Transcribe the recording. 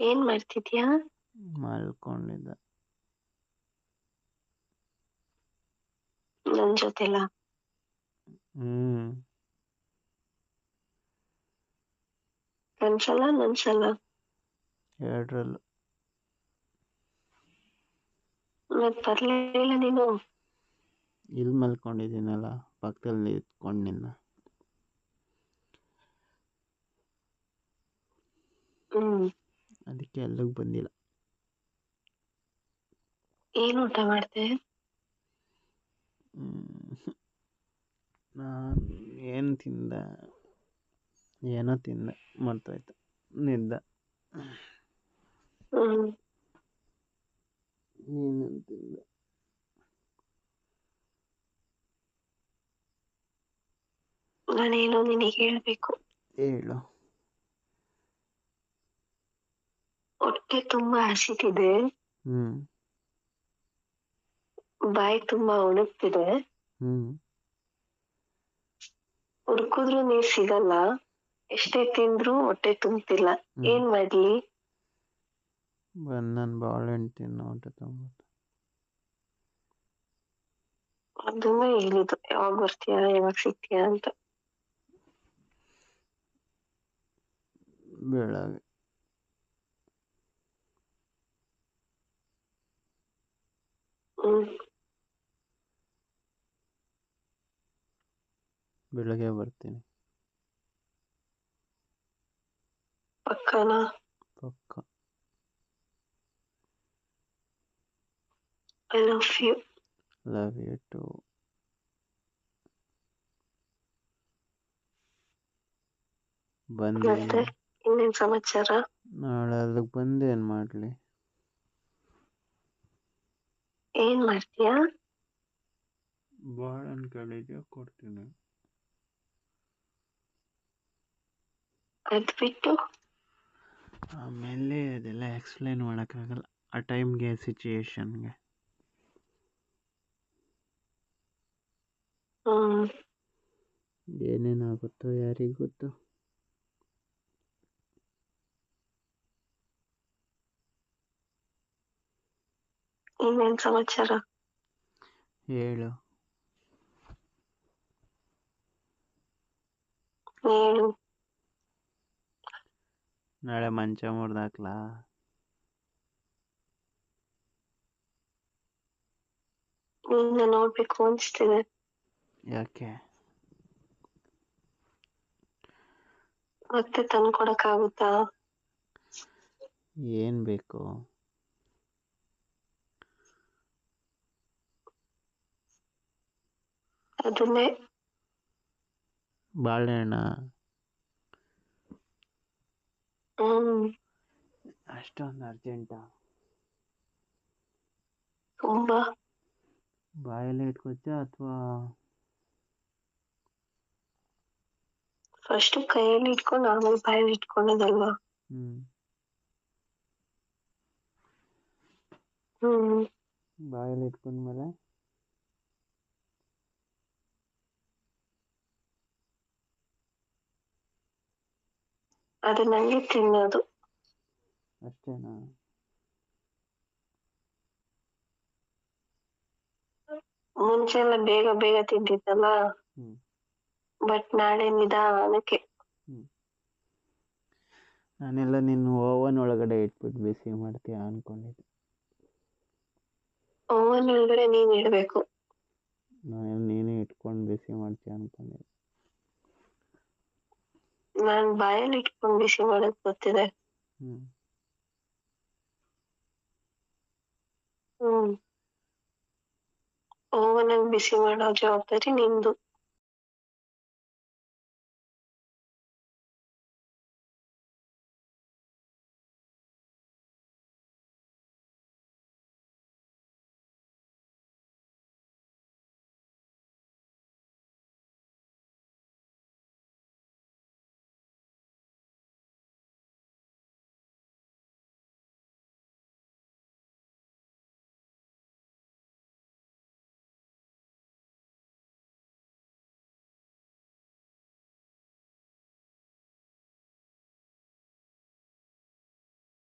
ಏನ್ ಮಾಡ್ತಿದ್ಯಾ? ಮಲ್ಕೊಂಡಿದ್ದ. ನನ್ ಜೊತೆಲ? ಹ್ಮ್. ಕನ್ಸಲ್ಲ ನನ್ಸಲ್ಲ ಎರಡ್ರಲ್ಲೂ. ಮತ್ ಬರ್ಲಿಲ್ಲ ನೀನು? ಇಲ್ಲಿ ಮಲ್ಕೊಂಡಿದ್ದೀನಲ್ಲ ಪಕ್ಕದಲ್ಲಿ ಇಟ್ಕೊಂಡು ನಿನ್ನ. ಹ್ಮ್. ಅದಕ್ಕೆ ಎಲ್ಲಿಗೆ ಬಂದಿಲ್ಲ. ಏನು ಊಟ ಮಾಡ್ತೆ? ನಾನು ಏನು ತಿಂದ? ಏನೋ ತಿಂದ ಮರ್ತೋಯ್ತು ನಿದ್ದೆ. ನೀನೇನು ತಿಂದೆ? ನಾನೇನೋ ನಿನಗೆ ಹೇಳಬೇಕು? ಹೇಳು. ಹೊಟ್ಟೆ ತುಂಬಾ ಹಸಿತಿದೆ. ಹ್ಮ್. ಬಾಯಿ ತುಂಬಾ ಒಣಗ್ತಿದೆ. ಹ್ಮ್. ಹುಡ್ಕುದ್ರು ನೀರ್ ಸಿಗಲ್ಲ. ಎಷ್ಟೇ ತಿಂದ್ರು ಹೊಟ್ಟೆ ತುಂಬ್ತಿಲ್ಲ. ಏನ್ ಮಾಡ್ಲಿ? ಬಂದು ನಾನು ಬಾಳೆಹಣ್ಣು ತಿನ್ನೋ ಊಟ ತೊಗೊಂಬತ್ತು ಅದನ್ನ ಹೇಳಿದ್ದು. ಯಾವಾಗ ಬರ್ತೀಯ ಯಾವಾಗ ಸಿಗ್ತೀಯಾ ಅಂತ. ಬೆಳಗ್ಗೆ. ಬೆಳಗ್ಗೆ ಬರ್ತೀನಿ. ಪಕ್ಕನ? ಪಕ್ಕ. I love you love you too ಬಂದೆ ಇನ್ನೇನ್ ಸಮಾಚಾರ? ನಾಳೆ ಅಲ್ಲಿಗೆ ಬಂದು ಏನು ಮಾಡಲಿ? ಏನ್ ಮಾಡ್ತೀಯಾ? ಬಾಳೆಹಣ್ಣು ಕೇಳಿದ್ಯಾ ಕೊಡ್ತೀನಿ. ಅದ್ ಬಿಟ್ಟು ಆಮೇಲೆ ಅದೆಲ್ಲ ಎಕ್ಸ್ಪ್ಲೈನ್ ಮಾಡೋಕ್ಕಾಗಲ್ಲ ಆ ಟೈಮ್ಗೆ ಸಿಚುಯೇಷನ್ಗೆ ಆಗುತ್ತೋ ಏನೇನಾಗುತ್ತೋ ಯಾರಿಗೆ ಇನ್ನೇನ್ ಸಮಾಚಾರ? ಹೇಳು. ಹೇಳು ನಾಳೆ ಮಂಚ ಮುರ್ದಾಕ್ಲಾ? ನಿನ್ನ ನೋಡ್ಬೇಕು ಅನ್ಸ್ತಿದೆ. ಯಾಕೆ? ಮತ್ತೆ ತಂದ್ಕೊಡಕ್ ಆಗುತ್ತಾ ಏನು ಬೇಕು? ಅದನ್ನೇ. ಬಾಳೆಹಣ್ಣ. ಅಷ್ಟೊಂದು ಅರ್ಜೆಂಟಾ ತುಂಬಾ. ಬಾಯಲ್ಲೇ ಇಟ್ಕೊಚ್ಚ ಅಥವಾ? ಫಸ್ಟ್ ಕೈಯಲ್ಲಿ ಇಟ್ಕೊಂಡು ನಾರ್ಮಲ್ ಬಾಯಲ್ಲಿ ಇಟ್ಕೊಂಡದಲ್ವಾ ಬಾಯಲ್ಲಿ ಇಟ್ಕೊಂಡ್ಮೇಲೆ? ಅದು ನಂಗೆ ತಿನ್ನೋದು. ಅಷ್ಟೇನಾ? ಮುಂಚೆ ಎಲ್ಲ ಬೇಗ ಬೇಗ ತಿಂತಿದ್ದಲ್ಲ. ಬಟ್ ನಾಳೆ ನಿಧಾನಕ್ಕೆ ನಾನೆಲ್ಲ ನಿನ್ನ ಓವನ್ ಒಳಗಡೆ ಇಟ್ಬಿಟ್ಟು ಬಿಸಿ ಮಾಡ್ತೀಯ ಅನ್ಕೊಂಡಿದ್ದೆ. ಓವನ್ ಒಳಗಡೆ ನೀನ್ ಇಡ್ಬೇಕು. ನಾನು ನೀನೇ ಇಟ್ಕೊಂಡು ಬಿಸಿ ಮಾಡ್ತೀಯ ಅಂದ್ಕೊಂಡಿದ್ದೆ ನಾನ್ ಬಾಯಲ್ಲಿ ಇಟ್ಕೊಂಡ್ ಬಿಸಿ ಮಾಡಕ್ ಗೊತ್ತಿದೆ. ಹ್ಮ್. ಓವನ್ ಬಿಸಿ ಮಾಡೋ ಜವಾಬ್ದಾರಿ ನಿಂದು